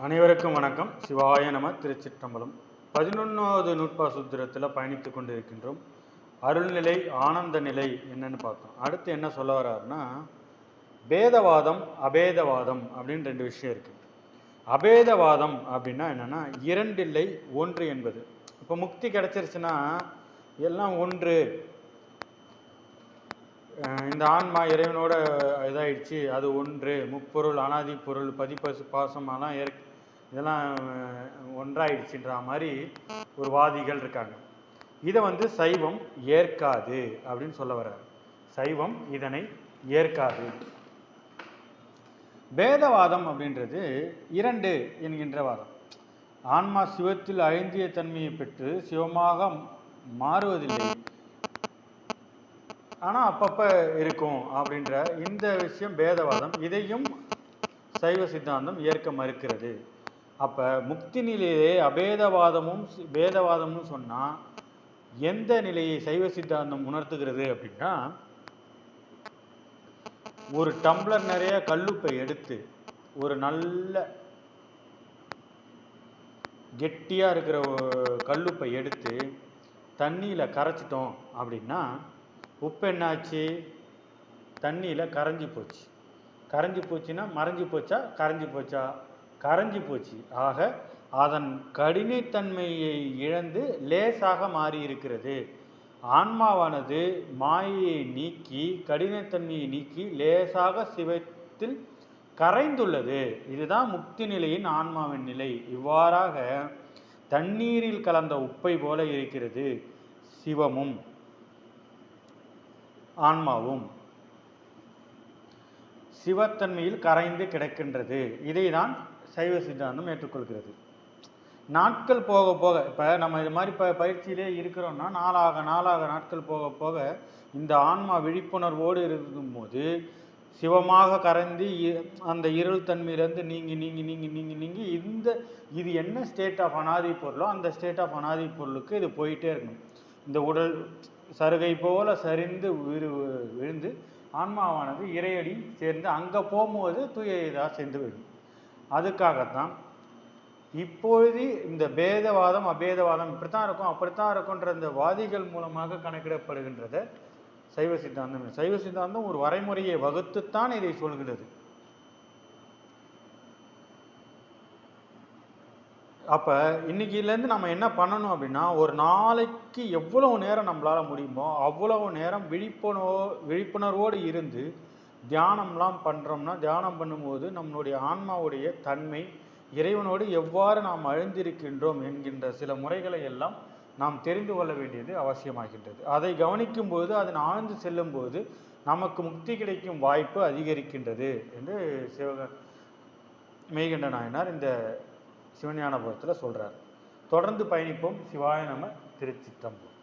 சிவாய நம திருச்சிற்றம்பலம். பதினொன்றாவது நூற்பா சூத்திரத்தில் பயணித்து கொண்டு இருக்கின்றோம் அருள்நிலை ஆனந்த நிலை என்னன்னு பார்த்தோம். அடுத்து என்ன சொல்ல வர்றாருன்னா பேதவாதம் அபேதவாதம் அப்படின்னு ரெண்டு விஷயம் இருக்கு. அபேதவாதம் அப்படின்னா என்னன்னா இரண்டில்லை ஒன்று என்பது. இப்போ முக்தி கிடைச்சிருச்சுன்னா எல்லாம் ஒன்று. அஹ் இந்த ஆன்மா இறைவனோட இதாயிடுச்சு அது ஒன்று. முப்பொருள் அனாதி பொருள் பதிப்பசு பாசமாலாம் ஏற் இதெல்லாம் ஒன்றாயிடுச்சுன்ற மாதிரி ஒரு வாதிகள் இருக்காங்க. இதை வந்து சைவம் ஏற்காது அப்படின்னு சொல்ல வர்றாரு. சைவம் இதனை ஏற்காது. பேதவாதம் அப்படின்றது இரண்டு என்கின்ற வாதம். ஆன்மா சிவத்தில் ஐந்திய தன்மையை பெற்று சிவமாக மாறுவதில்லை. ஆனா அப்பப்ப இருக்கும் அப்படின்ற இந்த விஷயம் பேதவாதம் இதையும் சைவ சித்தாந்தம் ஏற்க மறுக்கிறது. அப்போ முக்தி நிலையிலே அபேதவாதமும் பேதவாதமும் சொன்னால் எந்த நிலையை சைவ சித்தாந்தம் உணர்த்துகிறது அப்படின்னா ஒரு டம்ளர் நிறைய கல்லுப்பை எடுத்து ஒரு நல்ல கெட்டியாக இருக்கிற கல்லுப்பை எடுத்து தண்ணியில் கரைச்சிட்டோம் அப்படின்னா உப்பு என்னாச்சு? தண்ணியில் கரைஞ்சி போச்சு. கரைஞ்சி போச்சுன்னா மறைஞ்சி போச்சா? கரைஞ்சி போச்சா? கரைஞ்சி போச்சு. ஆக அதன் கடினத்தன்மையை இழந்து லேசாக மாறி இருக்கிறது ஆன்மாவானது மாயையை நீக்கி கடினத்தன்மையை நீக்கி லேசாக சிவத்தில் கரைந்துள்ளது. இதுதான் முக்தி நிலையின் ஆன்மாவின் நிலை. இவ்வாறாக தண்ணீரில் கலந்த உப்பை போல இருக்கிறது சிவமும் ஆன்மாவும். சிவத்தன்மையில் கரைந்து கிடக்கின்றது. இதைதான் சைவ சித்தாந்தம் ஏற்றுக்கொள்கிறது. நாட்கள் போக போக இப்போ நம்ம இது மாதிரி ப பயிற்சியிலே இருக்கிறோம்னா நாளாக நாளாக நாட்கள் போக போக இந்த ஆன்மா விழிப்புணர்வோடு இருக்கும்போது சிவமாக கரைந்து அந்த இருள் தன்மையிலேருந்து நீங்கி நீங்கி நீங்கி நீங்கி நீங்கி இந்த இது என்ன ஸ்டேட் ஆஃப் அனாதி பொருளோ அந்த ஸ்டேட் ஆஃப் அனாதி பொருளுக்கு இது போயிட்டே இருக்கணும். இந்த உடல் சருகை போல சரிந்து விரு விழுந்து ஆன்மாவானது இறையடி சேர்ந்து அங்கே போகும்போது தூய இதாக சேர்ந்து விடும். அதுக்காகத்தான் இப்பொழுது இந்த பேதவாதம் அபேதவாதம் இப்படித்தான் இருக்கும் அப்படித்தான் இருக்கும்ன்ற இந்த வாதிகள் மூலமாக கணக்கிடப்படுகின்றது. சைவ சித்தாந்தம். சைவ சித்தாந்தம் ஒரு வரைமுறையை வகுத்துத்தான் இதை சொல்கிறது. அப்ப இன்னைக்கிலேருந்து நம்ம என்ன பண்ணணும் அப்படின்னா ஒரு நாளைக்கு எவ்வளவு நேரம் நம்மளால முடியுமோ அவ்வளவு நேரம் விழிப்புணர்வோ விழிப்புணர்வோடு இருந்து தியானம்லாம் பண்ணுறோம்னா தியானம் பண்ணும்போது நம்மளுடைய ஆன்மாவுடைய தன்மை இறைவனோடு எவ்வாறு நாம் அழிந்திருக்கின்றோம் என்கின்ற சில முறைகளை எல்லாம் நாம் தெரிந்து கொள்ள வேண்டியது அவசியமாகின்றது. அதை கவனிக்கும் போது அதன் ஆழ்ந்து செல்லும்போது நமக்கு முக்தி கிடைக்கும் வாய்ப்பு அதிகரிக்கின்றது என்று சிவக மெய்கண்ட நாயனார் இந்த சிவஞானபுரத்தில் சொல்கிறார் தொடர்ந்து பயணிப்போம். சிவாய நம திருச்சித்தம்பூர்